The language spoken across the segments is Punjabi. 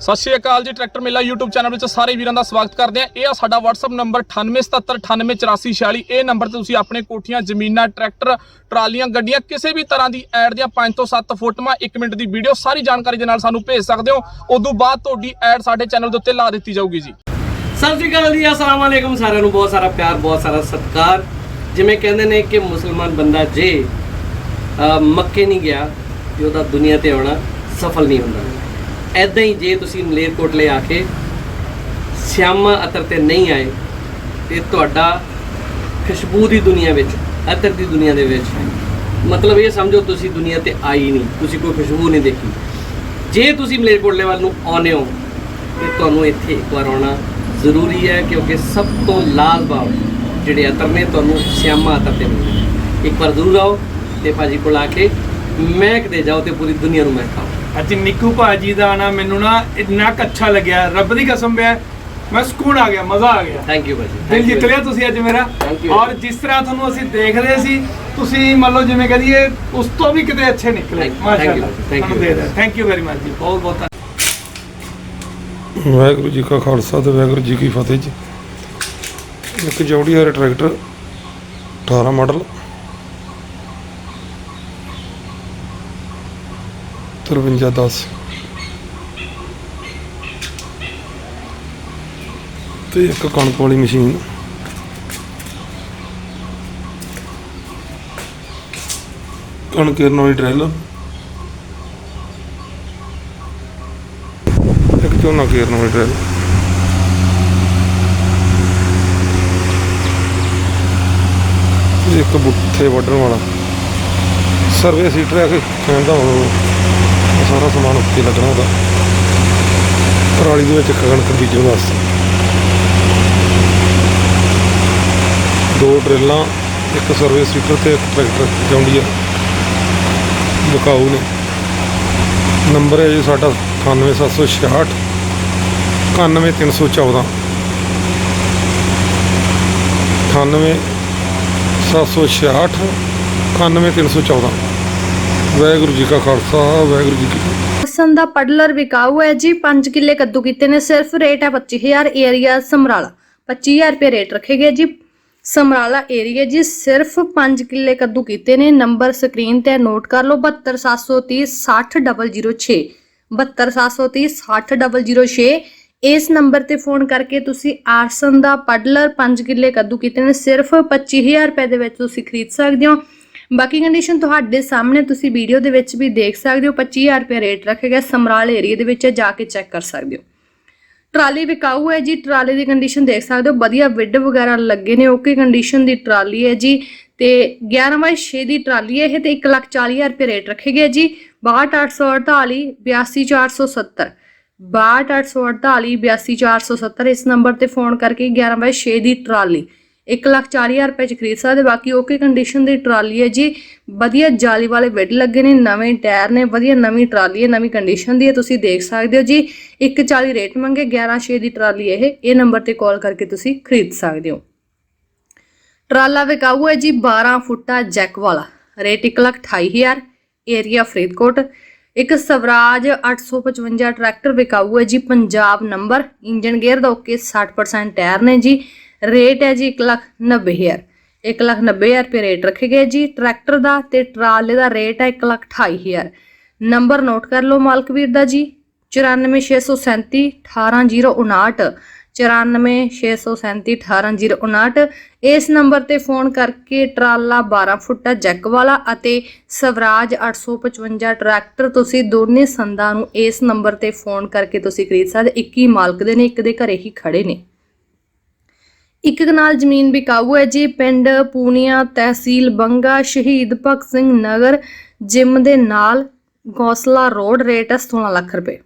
ਸਤਿ ਸ਼੍ਰੀ ਅਕਾਲ ਜੀ, ਟਰੈਕਟਰ ਮੇਲਾ YouTube ਚੈਨਲ ਵਿੱਚ ਸਾਰੇ ਵੀਰਾਂ ਦਾ ਸਵਾਗਤ ਕਰਦੇ ਆ ਇਹ ਆ ਸਾਡਾ WhatsApp ਨੰਬਰ 9877988446 ਇਹ ਨੰਬਰ ਤੇ ਤੁਸੀਂ ਆਪਣੇ ਕੋਠੀਆਂ, ਜ਼ਮੀਨਾਂ, ਟਰੈਕਟਰ, ਟਰਾਲੀਆਂ, ਗੱਡੀਆਂ ਕਿਸੇ ਵੀ ਤਰ੍ਹਾਂ ਦੀ ਐਡ ਦੀਆਂ 5 ਤੋਂ 7 ਫੋਟੋਆਂ 1 ਮਿੰਟ ਦੀ ਵੀਡੀਓ ਸਾਰੀ ਜਾਣਕਾਰੀ ਦੇ ਨਾਲ ਸਾਨੂੰ ਭੇਜ ਸਕਦੇ ਹੋ। ਉਦੋਂ ਬਾਅਦ ਤੁਹਾਡੀ ਐਡ ਸਾਡੇ ਚੈਨਲ ਦੇ ਉੱਤੇ ਲਾ ਦਿੱਤੀ ਜਾਊਗੀ ਜੀ। ਸਤਿ ਸ਼੍ਰੀ ਅਕਾਲ ਜੀ, ਅਸਲਾਮ ਵਾਲੇਕਮ ਸਾਰਿਆਂ ਨੂੰ। ਬਹੁਤ ਸਾਰਾ ਪਿਆਰ, ਬਹੁਤ ਸਾਰਾ ਸਤਿਕਾਰ। ਜਿਵੇਂ ਕਹਿੰਦੇ ਨੇ ਕਿ ਮੁਸਲਮਾਨ ਬੰਦਾ ਜੇ ਮੱਕੇ ਨਹੀਂ ਗਿਆ, ਤੇ ਉਹਦਾ ਦੁਨੀਆ ਤੇ ਆਉਣਾ ਸਫਲ ਨਹੀਂ ਹੁੰਦਾ। ਐਦਾਂ ਹੀ ਜੇ ਤੁਸੀਂ ਮਲੇਰਕੋਟਲੇ ਆ ਕੇ ਸਿਆਮਾ ਅਤਰ ਤੇ ਨਹੀਂ ਆਏ, ਤੇ ਤੁਹਾਡਾ ਖੁਸ਼ਬੂ ਦੀ ਦੁਨੀਆ ਵਿੱਚ, ਅਤਰ ਦੀ ਦੁਨੀਆ ਦੇ ਵਿੱਚ, ਮਤਲਬ ਇਹ ਸਮਝੋ ਤੁਸੀਂ ਦੁਨੀਆ ਤੇ ਆਈ ਨਹੀਂ, ਤੁਸੀਂ ਕੋਈ ਖੁਸ਼ਬੂ ਨਹੀਂ ਦੇਖੀ। ਜੇ ਤੁਸੀਂ ਮਲੇਰਕੋਟਲੇ ਵੱਲ ਨੂੰ ਆਉਂਦੇ ਹੋ, ਤੇ ਤੁਹਾਨੂੰ ਇੱਥੇ ਇੱਕ ਵਾਰ ਆਉਣਾ ਜ਼ਰੂਰੀ ਹੈ, ਕਿਉਂਕਿ ਸਭ ਤੋਂ ਲਾਜਵਾਬ ਜਿਹੜੇ ਅਤਰ ਨੇ, ਤੁਹਾਨੂੰ ਸਿਆਮਾ ਅਤਰ ਤੇ ਮਿਲਣਗੇ। ਇੱਕ ਵਾਰ ਜ਼ਰੂਰ ਆਓ ਤੇ ਭਾਜੀ ਕੋਲ ਆ ਕੇ ਮਹਿਕ ਮਹਿਕਦੇ ਜਾਓ ਤੇ ਪੂਰੀ ਦੁਨੀਆ ਨੂੰ ਮਹਿਕਾਓ ਅੱਜ ਨਿੱਕੂ ਭਾਜੀ ਦਾ ਆਣਾ ਮੈਨੂੰ ਨਾ ਇੰਨਾ ਕੁ ਅੱਛਾ ਲੱਗਿਆ ਰੱਬ ਦੀ ਕਸਮ ਹੈ ਮੈਂ ਸਕੂਨ ਆ ਗਿਆ ਮਜ਼ਾ ਆ ਗਿਆ। ਥੈਂਕ ਯੂ ਭਾਜੀ ਦਿਲ ਜਿੱਤ ਲਿਆ ਤੁਸੀਂ ਅੱਜ ਮੇਰਾ। Thank you. ਔਰ ਜਿਸ ਤਰ੍ਹਾਂ ਤੁਹਾਨੂੰ ਅਸੀਂ ਦੇਖ ਰਹੇ ਸੀ ਤੁਸੀਂ ਮੰਨ ਲਓ ਜਿਵੇਂ ਕਹਦੀਏ ਉਸ ਤੋਂ ਵੀ ਕਿਤੇ ਅੱਛੇ ਨਿਕਲੇ। Thank you, ਮਾਸ਼ਾਅੱਲਾ। thank you, thank you. Thank you very much ਜੀ ਬਹੁਤ ਬਹੁਤ ਵਾਹਿਗੁਰੂ ਜੀ ਕਾ ਖਾਲਸਾ ਤੇ ਵਾਹਿਗੁਰੂ ਜੀ ਕੀ ਫਤਿਹ ਜੀ। ਇੱਕ ਜੌੜੀ ਵਾਲਾ ਟਰੈਕਟਰ 18 ਮਾਡਲ। 5310 ਤੇ ਇੱਕ ਕਣਕ ਵਾਲੀ ਮਸ਼ੀਨ। ਕਣਕ ਕਿਰਨ ਵਾਲੀ ਟ੍ਰੇਲਰ ਇੱਕ ਝੋਨਾ ਕਿਰਨ ਵਾਲੀ ਡਰੈਲ ਇੱਕ ਬੁੱਥੇ ਵੱਢਣ ਵਾਲਾ। ਸਰਵੇ ਸੀਟਰ ਹੈ ਕੇ ਕਹਿੰਦਾ ਉਹ। ਸਾਰਾ ਸਮਾਨ ਉੱਤੇ ਲੱਗਣਾ ਉਹਦਾ। ਪਰਾਲੀ ਦੇ ਵਿੱਚ ਕਣਕ ਬੀਜਣ ਵਾਸਤੇ ਦੋ ਡਰਿੱਲਾਂ, ਇੱਕ ਸਰਵੇ ਸੀਟਰ ਤੇ ਇੱਕ ਟਰੈਕਟਰ ਜੌਂਡੀਆ ਬਕਾਊ ਨੇ। ਨੰਬਰ ਹੈ ਜੀ ਸਾਡਾ 98766 91314 98766 91314 ਵਾਹਿਗੁਰੂ ਜੀ ਕਾ ਖਾਲਸਾ, ਵਾਹਿਗੁਰੂ ਜੀ ਕੀ ਫਤਿਹ। ਲਸਣ ਦਾ ਪਡਲਰ ਵਿਕਾਊ ਹੈ ਜੀ 5 ਕਿੱਲੇ ਕੱਦੂ ਕੀਤੇ ਨੇ, ਸਿਰਫ ਰੇਟ ਹੈ 25000 ਏਰੀਆ ਸਮਰਾਲਾ। 25000 ਰੁਪਏ ਰੇਟ ਰੱਖੇ ਗਏ ਜੀ, ਸਮਰਾਲਾ ਏਰੀਆ ਜੀ, ਸਿਰਫ 5 ਕਿੱਲੇ ਕੱਦੂ ਕੀਤੇ ਨੇ, ਨੰਬਰ ਸਕਰੀਨ ਤੇ ਨੋਟ ਕਰ ਲਓ 72730 60006 72730 60006 ਇਸ ਨੰਬਰ ਤੇ ਫੋਨ ਕਰਕੇ ਤੁਸੀਂ ਆਰਸਨ ਦਾ ਪਡਲਰ 5 ਕਿੱਲੇ ਕੱਦੂ ਕੀਤੇ ਨੇ, ਸਿਰਫ 25000 ਰੁਪਏ ਦੇ ਵਿੱਚ ਤੁਸੀਂ ਖਰੀਦ ਸਕਦੇ ਹੋ। ਬਾਕੀ ਕੰਡੀਸ਼ਨ ਤੁਹਾਡੇ ਸਾਹਮਣੇ ਤੁਸੀਂ ਵੀਡੀਓ ਦੇ ਵਿੱਚ ਵੀ ਦੇਖ ਸਕਦੇ ਹੋ 25000 ਰੁਪਏ ਰੇਟ ਰੱਖਿਆ ਗਿਆ ਸਮਰਾਲ ਏਰੀਆ ਦੇ ਵਿੱਚ ਜਾ ਕੇ ਚੈੱਕ ਕਰ ਸਕਦੇ ਹੋ। ਟਰਾਲੀ ਵਿਕਾਊ ਹੈ ਜੀ, ਟਰਾਲੀ ਦੀ ਕੰਡੀਸ਼ਨ ਦੇਖ ਸਕਦੇ ਹੋ, ਵਧੀਆ ਵਿੱਡ ਵਗੈਰਾ ਲੱਗੇ ਨੇ ਓਕੇ ਕੰਡੀਸ਼ਨ ਦੀ ਟਰਾਲੀ ਹੈ ਜੀ। ਤੇ 11/6 ਦੀ ਟਰਾਲੀ ਹੈ, ਇਹ ਤੇ 140000 ਰੁਪਏ ਰੇਟ ਰੱਖੇ ਗਏ ਜੀ। 62848 82470 62848 82470 ਇਸ ਨੰਬਰ ਤੇ ਫੋਨ ਕਰਕੇ 11/6 ਦੀ ਟਰਾਲੀ। 1 ਲੱਖ 4000 ਰੁਪਏ ਚ ਖਰੀਦ ਸਕਦੇ। ਬਾਕੀ ਓਕੇ ਕੰਡੀਸ਼ਨ ਦੀ ਟਰਾਲੀ ਹੈ ਜੀ। ਵਧੀਆ ਜਾਲੀ ਵਾਲੇ ਬੈੱਡ ਲੱਗੇ ਨੇ, ਨਵੇਂ ਟਾਇਰ ਨੇ, ਵਧੀਆ ਨਵੀਂ ਟਰਾਲੀ ਹੈ, ਨਵੀਂ ਕੰਡੀਸ਼ਨ ਦੀ ਹੈ, ਤੁਸੀਂ ਦੇਖ ਸਕਦੇ ਹੋ ਜੀ। 140 ਰੇਟ ਮੰਗੇ 116 ਦੀ ਟਰਾਲੀ ਇਹ। ਇਹ ਨੰਬਰ ਤੇ ਕਾਲ ਕਰਕੇ ਤੁਸੀਂ ਖਰੀਦ ਸਕਦੇ ਹੋ। ਟਰਾਲਾ ਵਿਕਾਊ ਹੈ ਜੀ 12 ਫੁੱਟਾ ਜੈਕ ਵਾਲਾ। Rate 128000 area Faridkot. ਇੱਕ ਸਵਰਾਜ 855 ਟਰੈਕਟਰ ਵਿਕਾਊ ਹੈ ਜੀ, ਪੰਜਾਬ ਨੰਬਰ ਇੰਜਨ ਗੇਅਰ ਦਾ ਓਕੇ 60% ਟਾਇਰ ਨੇ ਜੀ। ਰੇਟ ਹੈ ਜੀ 190000 190000 ਰੁਪਏ ਰੇਟ ਰੱਖੇ ਗਏ ਜੀ। ਟਰੈਕਟਰ ਦਾ ਤੇ ਟਰਾਲੇ ਦਾ ਰੇਟ ਹੈ 128000 ਨੰਬਰ ਨੋਟ ਕਰ ਲਓ ਮਾਲਕ ਵੀਰ ਦਾ ਜੀ। 94637 18059 9467318059 ਇਸ ਨੰਬਰ ਤੇ ਫੋਨ ਕਰਕੇ ਟਰਾਲਾ 12 ਫੁੱਟਾ ਜੈਕ ਵਾਲਾ ਅਤੇ ਸਵਰਾਜ 855 ਟਰੈਕਟਰ ਤੁਸੀਂ ਦੋਨੇ ਸੰਦਾਂ ਨੂੰ ਇਸ ਨੰਬਰ ਤੇ ਫੋਨ ਕਰਕੇ ਤੁਸੀਂ ਖਰੀਦ ਸਕਦੇ ਇੱਕ ਹੀ ਮਾਲਕ ਦੇ ਨੇ, ਇੱਕ ਦੇ ਘਰੇ ਹੀ ਖੜੇ ਨੇ। ਇੱਕ ਕਨਾਲ ਜ਼ਮੀਨ ਬਿਕਾਊ ਹੈ ਜੀ। ਪਿੰਡ ਪੂਨੀਆ ਤਹਿਸੀਲ ਬੰਗਾ, ਸ਼ਹੀਦ ਭਗਤ ਸਿੰਘ ਨਗਰ, ਜਿਮ ਦੇ ਨਾਲ ਗੌਸਲਾ ਰੋਡ, ਰੇਟ ਹੈ 16 ਲੱਖ ਰੁਪਏ।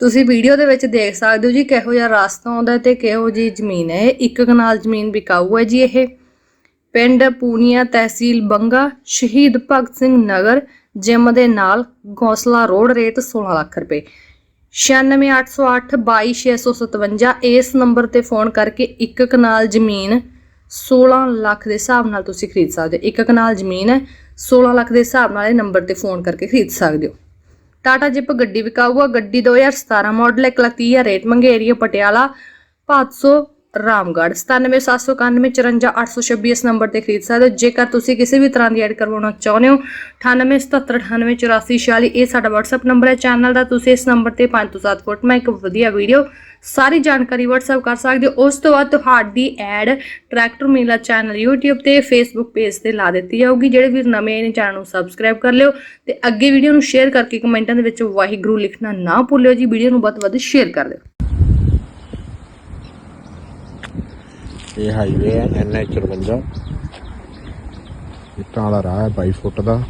ਤੁਸੀਂ ਵੀਡੀਓ ਦੇ ਵਿੱਚ ਦੇਖ ਸਕਦੇ ਹੋ ਜੀ ਕਿਹੋ ਜਿਹਾ ਰਸਤਾ ਆਉਂਦਾ ਤੇ ਕਿਹੋ ਜੀ ਜ਼ਮੀਨ ਹੈ। ਇੱਕ ਕਨਾਲ ਜ਼ਮੀਨ ਵਿਕਾਊ ਹੈ ਜੀ ਇਹ। ਪਿੰਡ ਪੂਨੀਆ ਤਹਿਸੀਲ ਬੰਗਾ, ਸ਼ਹੀਦ ਭਗਤ ਸਿੰਘ ਨਗਰ, ਜਿਮ ਦੇ ਨਾਲ ਗੌਸਲਾ ਰੋਡ, ਰੇਟ 16 ਲੱਖ ਰੁਪਏ। 9680822657 ਇਸ ਨੰਬਰ ਤੇ ਫੋਨ ਕਰਕੇ ਇੱਕ ਕਨਾਲ ਜ਼ਮੀਨ 16 ਲੱਖ ਦੇ ਹਿਸਾਬ ਨਾਲ ਤੁਸੀਂ ਖਰੀਦ ਸਕਦੇ ਹੋ। ਇੱਕ ਕਨਾਲ ਜ਼ਮੀਨ ਹੈ 16 ਲੱਖ ਦੇ ਹਿਸਾਬ ਨਾਲ ਇਹ ਨੰਬਰ ਤੇ ਫੋਨ ਕਰਕੇ ਖਰੀਦ ਸਕਦੇ ਹੋ। ਟਾਟਾ ਜਿਪ ਗੱਡੀ ਵਿਕਾਊਗਾ। ਆ ਗੱਡੀ 2017 ਮਾਡਲ 1 ਲੱਖ ਤੀਹ ਹਜ਼ਾਰ ਰੇਟ ਮੰਗੇ ਏਰੀਆ ਪਟਿਆਲਾ। 500 ਰਾਮਗੜ੍ਹ 9760545826 ਇਸ ਨੰਬਰ ਤੇ ਖਰੀਦ ਸਕਦੇ ਹੋ। ਜੇਕਰ ਤੁਸੀਂ ਕਿਸੇ ਵੀ ਤਰ੍ਹਾਂ ਦੀ ਐਡ ਕਰਵਾਉਣਾ ਚਾਹੁੰਦੇ ਹੋ 9877988446 ਇਹ ਸਾਡਾ WhatsApp ਨੰਬਰ ਹੈ। ਚੈਨਲ ਦਾ ਤੁਸੀਂ ਇਸ ਨੰਬਰ ਤੇ 5 ਤੋਂ 7 ਫੁੱਟ, ਮੈਂ ਇੱਕ ਵਧੀਆ ਵੀਡੀਓ ਸਾਰੀ ਜਾਣਕਾਰੀ WhatsApp ਕਰ ਸਕਦੇ ਹੋ। ਉਸ ਤੋਂ ਬਾਅਦ ਤੁਹਾਡੀ ad tractor Mela channel YouTube ਤੇ Facebook ਪੇਜ ਤੇ ਲਾ ਦਿੱਤੀ ਜਾਊਗੀ, ਜਿਹੜੇ ਵੀ ਨਵੇਂ ਨੇ ਚੈਨਲ ਨੂੰ ਸਬਸਕ੍ਰਾਈਬ ਕਰ ਲਿਓ ਤੇ ਅੱਗੇ ਵੀਡੀਓ ਨੂੰ ਸ਼ੇਅਰ ਕਰਕੇ ਕਮੈਂਟਾਂ ਦੇ ਵਿੱਚ ਵਾਹਿਗੁਰੂ ਲਿਖਣਾ ਨਾ ਭੁੱਲਿਓ ਜੀ। ਵੀਡੀਓ ਨੂੰ ਵੱਧ ਤੋਂ ਵੱਧ ਸ਼ੇਅਰ ਕਰ ਦਿਓ। ਇਹ ਹਾਈਵੇ ਹੈ ਐਨਐਚ 54 ਇੱਟਾਂ ਵਾਲਾ ਰਾਹ ਹੈ 22 ਰਾਹ ਹੈ 22 ਫੁੱਟ ਦਾ।